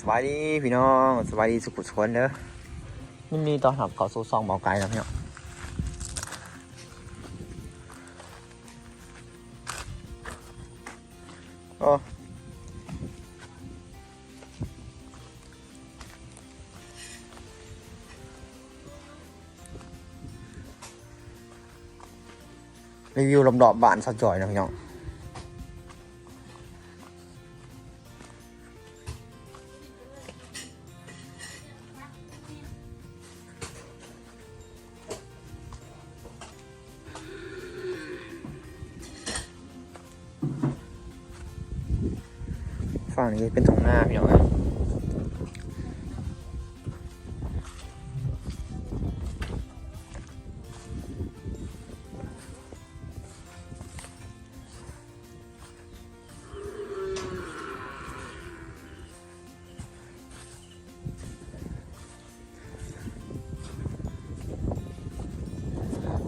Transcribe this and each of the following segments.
สบายดีพี่น้องสบายดีสุขุชนเด้อยินดีต้อนรับเข้าสู่ซองเบาไกลนะพี่น้องโอ้รีวิวลำดอบบานสักจ่อยนะพี่น้อง งนี้เป็นทงหน้าพี่น้องเอ้ย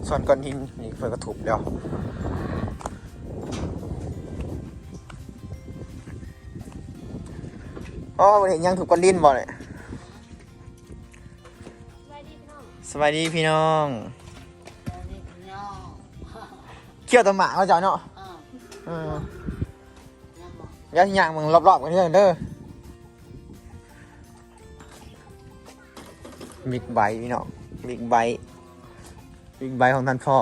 ส่วนก้อนหินนี่เพื่อกระถูกแล้ว อ๋อบ่เห็นยังถูกก้อนลิ้นบ่เลยสวัสดีพี่น้องสวัสดีพี่น้องสวัสดีพี่น้อง เขี่ยวตะหมาเขาเจ้าเนาะเออเออยังบอกย่างย่างมึงรอบๆกันเด้อเด้อบิ๊กไบค์พี่น้องบิ๊กไบค์บิ๊กไบค์ของท่านพ่อ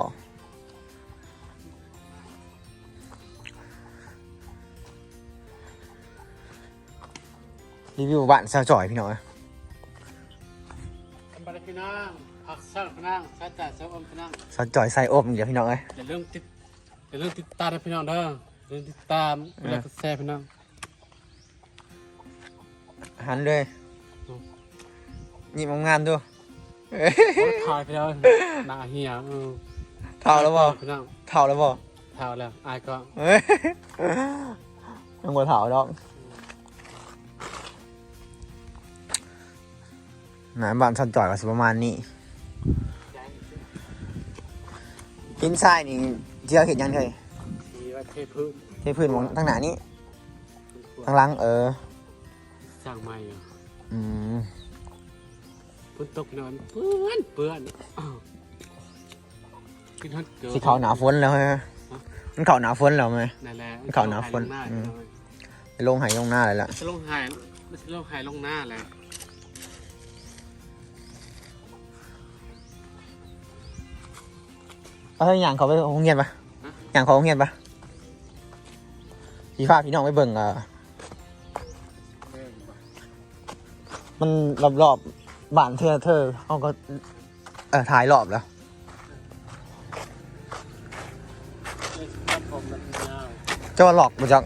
รีวิวบ้านซาจ่อยพี่น้องเอ้ยบาร์พี่น้องผักสลัดพี่น้องซาจ่าเซลอมพี่น้องซาจ่อยใส่อบเดี๋ยวพี่น้องเอ้ยอย่าลืมติดอย่าลืมติดตามนะพี่น้องเด้ออย่าลืมติดตามเวลาก็แซ่พี่น้องหันเลยนี่มงามๆดูโอ้ยถ่ายพี่น้องหน้าเหี่ยเออเท่าแล้วบ่พี่น้องเท่าแล้วบ่เท่าแล้วอายก็เฮ้ยยังบ่เท่าดอก นาบ้านชันจ่อยก็สิประมาณนี้หินทรายนี่เจียวเห็นยังเคยมีว่าเทพื้นเทพื้นมองทางหน้านี้ทางหลังเออสร้างใหม่อะอืมฝนตกนอนเปื้อนเปื้อนอ้าวขึ้นฮอตเกิสิเขาหนาฝนแล้วฮะมันเขาหนาฝนแล้วไหมนั่นแหละเขาหนาฝนลงหอืมพี่น้องไปลงไหลงหน้าเลยล่ะจะลงหายไม่ใช่ลงหายลงหน้าแหละ เอาให้อย่างเขาไปโรงเรียนปะอย่างเขาโรงเรียนปะพี่ฟ้าพี่น้องไปเบิ่งอะมันรอบรอบบ้านเธอเธอเขาก็ เออถ่ายรอบแล้วเจะว่าหลอกมาจาก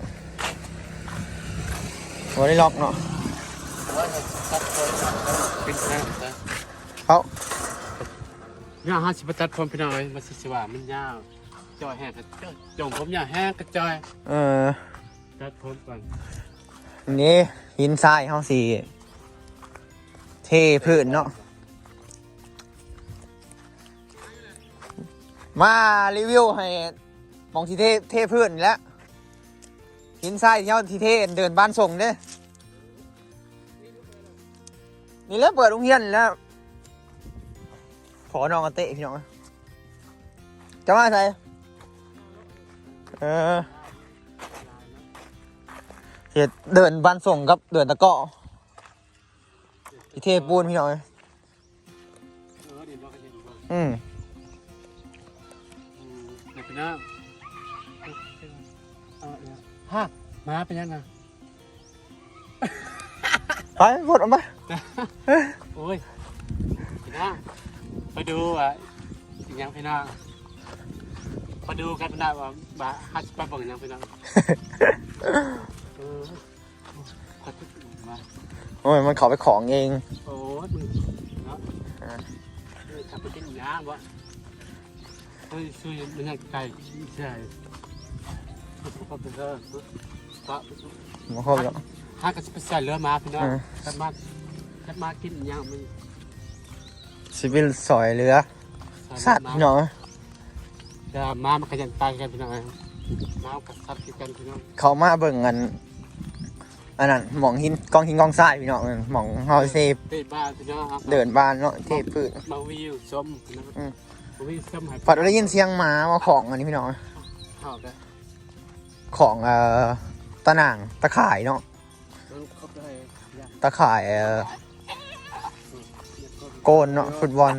วันนี้หลอกเนาะเป็นแค่ ยาวห้าสิบตัดผมพี่น้อยมาสิสิว่ามันยาวจอยแห้งกับจอยจงผมยาวแห้งกับจอยเออตัดผมก่อนอันนี้หินทรายเขาสีเทพื้นเนาะมารีวิวให้มองที่เทเทพื้นนี่แหล้วหินทรายที่เขาที่เทเดินบ้านส่งเด้นี่แหล้วเปิดโรงเรียนแล้วข อน้องกันเตะพี่น้องจะมาใส่เออเฮ็ดเดินบ้านส่งกับเดินตะเกาะที่เทปูนพี่น้องเอ้ยเออดีบ่กันดีบ่อืมอืมเดี๋ยวพี่น้องเอาเนี่ยฮะมาเป็นยังไงไปกดออกมาโอ้ยพี่น้อง ไปดูอะอีกอยังพี่น้องมาดูกันพี่น้องว่าบาฮัสไปบอกอีกอยังพี่น้องเออขอทุกมาโอ้ยมันเขาไปของเอง โอ้ยมึงเนาะเออทำไปกินยางวะเฮ้ยช่วยมันยังไก่ใช่พอเป็นเรื่องก็มาครบแล้วหากับไปใส่เรือมาพี่น้องเออขันมาขันมากินยางมัน สิบิลสอยเรือ สัตว์พี่น้องเอ้ยจะมามันก็ยังตายกันพี่น้องมากับสัตว์คือกันพี่น้องเขามาเบิ่งกันอันนั้นหมองหินกองหินกองทรายพี่น้องหมองเฮาเซฟเตะบ้านพี่น้องครับเดินบ้านเนาะเทพืชมาวิวส้มนะอืมมาวิวส้มหายพอได้ยินเสียงหมาว่าของอันนี้พี่น้องเข้าได้ของเอ่อตะหน่างตะข่ายเนาะแล้วครบได้ยังตะข่ายเอ่อ โกนเนาะฟุตบอล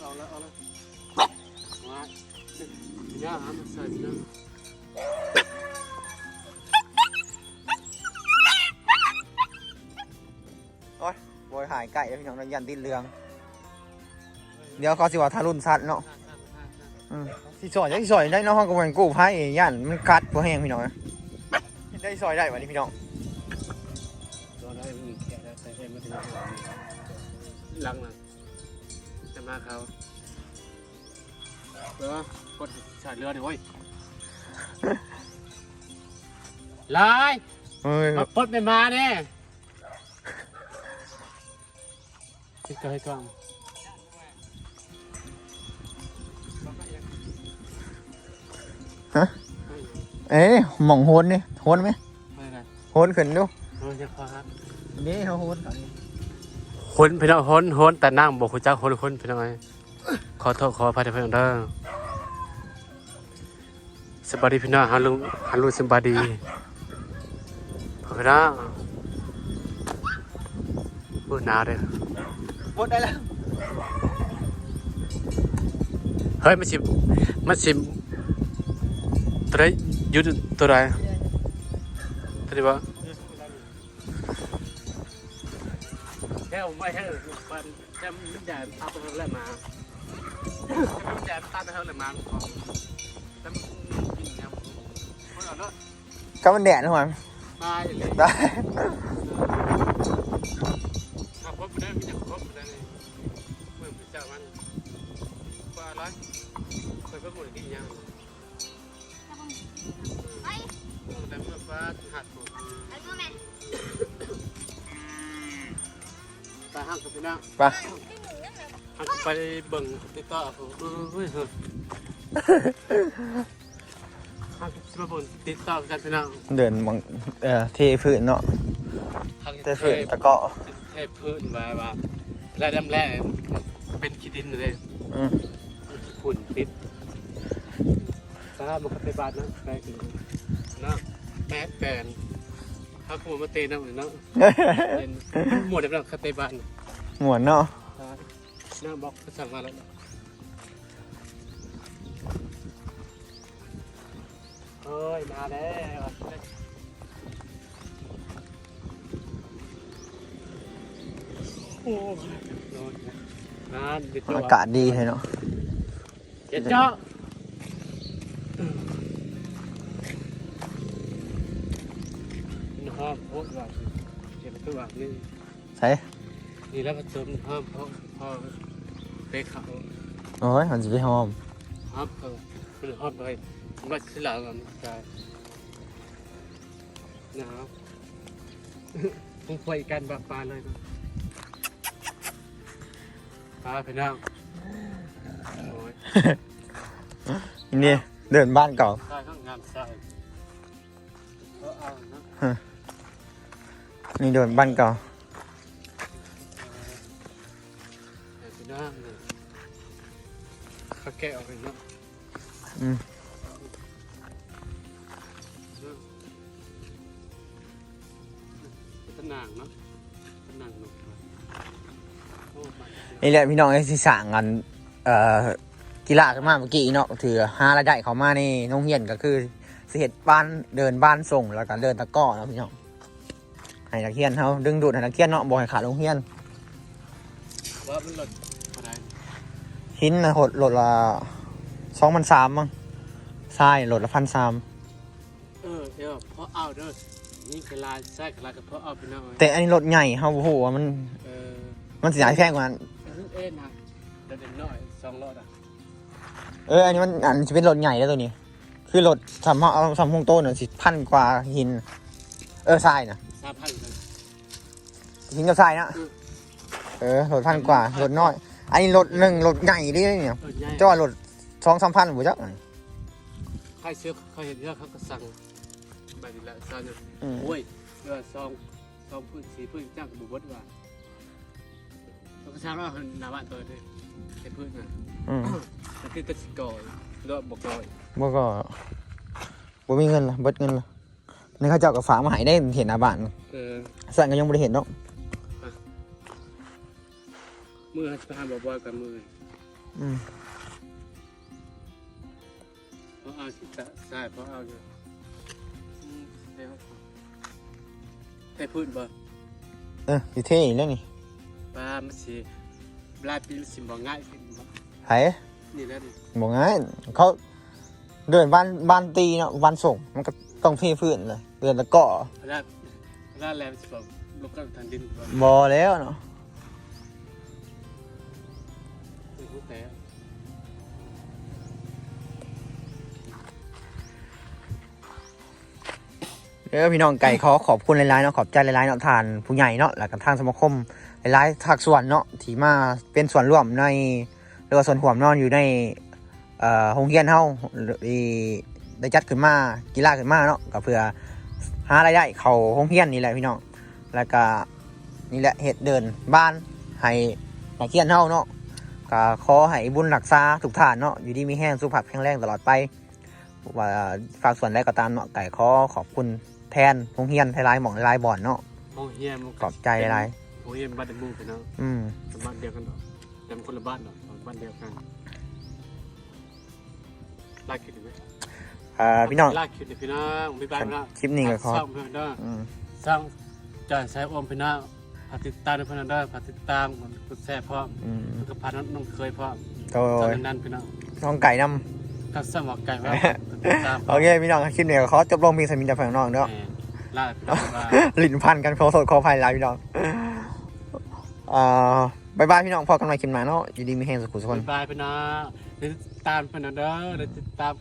เอาแล้วเอาแล้วมาย่ามาใส่พี่น้องโวยหายไก่แล้วพี่น้องเรายันติดเรือง เดี๋ยวเขาสิว่าทารุณสัตว์เนาะอืมสิซอยได้ซอยได้เนาะห้องกำลังกู้ภัยย่านมันกัดบ่แห้งพี่น้องได้ซอยได้วันนี้พี่น้อง หลังนะจะมาเขาเออกดสายเรือดิเว้ยลายเฮ้ยมาปลดไม่มาเนี่ยที่เคยกล้องเอ๊ะหม่องโหนนี่โหนไหมไม่ไงโหนขึ้นดูโดยเฉพาะครับนี่เขาโหน คนพี่น้องคนคนแต่นั่งบอกคุณเจ้าคนคนพี่น้องไงขอโทษขออภัยพี่น้องเด้อสบายดีพี่น้องฮัลโหลฮัลโหลสบายดีขอพี่น้องพูดหนาวเลยหมดได้แล้วเฮ้ยมันสิมันสิตัวไหนยุดตัวไหนตัวไหนวะ แค่ไม่ให้มันจะมันจะตามไปเท่าไหร่มามันจะตามไปเท่าไหร่มาแล้วมันกินยังคนอ่อนเนาะก็มันแดดนะหวานตาอย่างนี้ได้ขับรถไปได้ไม่จะขับรถไปได้เลยเมื่อพิจารมันว่าอะไรเคยก็หมดกินยังไปแต่เมื่อฟ้าหัดหมด ห้างกับพี่น้าไปห้างไปเบิ่งติดต่อผมเฮ้ยเฮ้ยห้างไปเบิ่งติดต่อกันพี่น้าเดินหมองเอ่อเทพื้นเนาะห้างเทพื้นตะเกาะเทพื้นว่าว่าแล้วดำแร่เป็นขี้ดินเลยอืมฝุ่นติดสามันก็ไปบานนะไปถึงนะแม่แปนถ้าคุณมาเตะนะเหมือนเนาะเป็นหมดแล้วคาเตบาน หมวนเนาะหน้าบล็อกสั่งมาแล้วเฮ้ย มาแล้วโอ้ยนอนนานเดี๋ยวอากาศดีเลยเนาะเจ็ดเจาะห้ามพวกแบบเจ็บตัวแบบนี้ใช่ นี่แล้วผสมห้ามพอพอไปเขาโอ้ยมันจะไปหอมห้ามเขาเป็นห้ามไปมาขึ้นหลังกันใช่หนาวคงคุยกันแบบปลาเลยนะปลาไปนั่งโอ้ยนี่เดินบ้านเก่าใช่ข้างงามใช่เออเอานะนี่เดินบ้านเก่า นี่แหละพี่น้องไอ้ที่สั่งกันเอ่อกีฬาขึ้นมาเมื่อกี้เนาะถือหารายได้เขามาในโรงเรียนก็คือสิเฮ็ดบ้านเดินบ้านส่งแล้วก็เดินตะกร้อเนาะพี่น้องให้นักเรียนเขาดึงดูดให้นักเรียนเนาะบ่ให้ขาดโรงเรียนว่ามันหลดอะไรหินนะหดโหลดละสองพันสามมั้งทรายโหลดละพันสามเออเดี๋ยวเพราะเอาเด้อนี่คือลายแทรกลายกับเพราะเอาไปหน่อยแต่อันนี้รถใหญ่เขาโอ้โหว่ามันเออมันสีแพงกว่านั้น เอ็นนะเดี๋ยวเด็กน้อยสองรถอะเอออันนี้มันอันจะเป็นรถใหญ่แล้วตัวนี้ คือรถสำห้องเอาสำห้องโต้นสิพันกว่าหิน เออทรายนะสามพันเลย หินกับทรายนะเออรถพันกว่ารถน้อย อันนี้รถหนึ่งรถใหญ่ดิเนี่ยเออใหญ่เจ้าว่ารถสองสามพันบุจักค่ายเชื้อเขาเห็นเยอะเขาก็สั่งแบบนี้แหละสั่งเนี่ยอืม โอ้ยเรือซองซองพื้นสีพื้นจ้างกับบุบดว่า เราก็ทราบว่าหนาบ้านตัวนี้ใช้พื้นนะอืมแต่คือตัดสิก่อยรถบกก่อยบ่ก็บ่มีเงินละเบิดเงินละนี่เขาเจ้าก็ฝากมาให้ได้เห็นหน้าบ้านเออสั่งก็ยังบ่ได้เห็นเนาะมือจะพาบอกว่ากับมืออืมเพราะเอาสิตะใช่เพราะเอาอยู่อืมเดี๋ยวใช้พื้นบ่เอออยู่เท่แล้วนี่ ปลามันสิปลายปีมันสิบ่ง่ายขึ้นบ่ไผนี่แหละนี่บ่ง่ายเขาเดินบ้านบ้านตีเนาะบ้านส่งมันก็ต้องเทพื้นเลยเดินตะเกาะพระราชพระราชแรงสิบ่ลงกับทางดินบ่บ่แล้วเนาะไม่รู้แต่ เด้อพี่น้องไก่ขอขอบคุณหลายๆเนาะขอบใจหลายๆเนาะทานผู้ใหญ่เนาะแล้วก็ทางสมาคมหลายๆภาคส่วนเนาะที่มาเป็นส่วนร่วมในหรือว่าส่วนห่วมนอนอยู่ในเอ่อโรงเรียนเฮาได้จัดขึ้นมากีฬาขึ้นมาเนาะก็เพื่อหารายได้เข้าโรงเรียนนี่แหละพี่น้องแล้วก็นี่แหละเฮ็ดเดินบ้านให้นักเรียนเฮาเนาะก็ขอให้บุญรักษาทุกท่านเนาะอยู่ดีมีแห้งสุขภาพแข็งแรงตลอดไปว่าฝากส่วนใดก็ตามเนาะไก่ขอขอบคุณ แทนโรงเรียนหลายๆหม่องหลายๆบ่อนเนาะโรงเรียนมันขอบใจหลายโรงเรียนบ้านเดมูไปเนาะๆอืมบ้านเดียวกันเนาะแต่มันคนละบ้านเนาะบ้านเดียวกันลากคิดดูไหมเอ่อพี่น้อง ลากคิดดูพี่น้องบ๊ายบายพี่น้องคลิปนี้ก็ขอ สร้างเพื่อนเด้ออืมสร้างจ่ายสายโอมพี่น้องพาติดตามด้วยพี่น้องเด้อพาติดตามกดแชร์พร้อมอืมแล้วก็พาน้องน้องเคยพร้อมโดตอนยนั้นพี่น้อง น้องไก่นก็สมั ครไก่ว่าติดตามำโอเคพี่น้องคลิปนี้ก็ขอจบลงเพียงสมินจากฝั่งน้องเนาะแหม่ลาพี่น้องว่าลิ้นพันกันขอโทษขออภัยหลายพี่น้องเอ่อบายบายพี่น้องพอกันใหม่คลิปหน้าเนาะอยู่ดีมีแห้งสุขุสุขคนบ๊ายบายพี่น้องเดี๋ยวติดตามพี่น้องเด้อเดี๋ยวติดตาม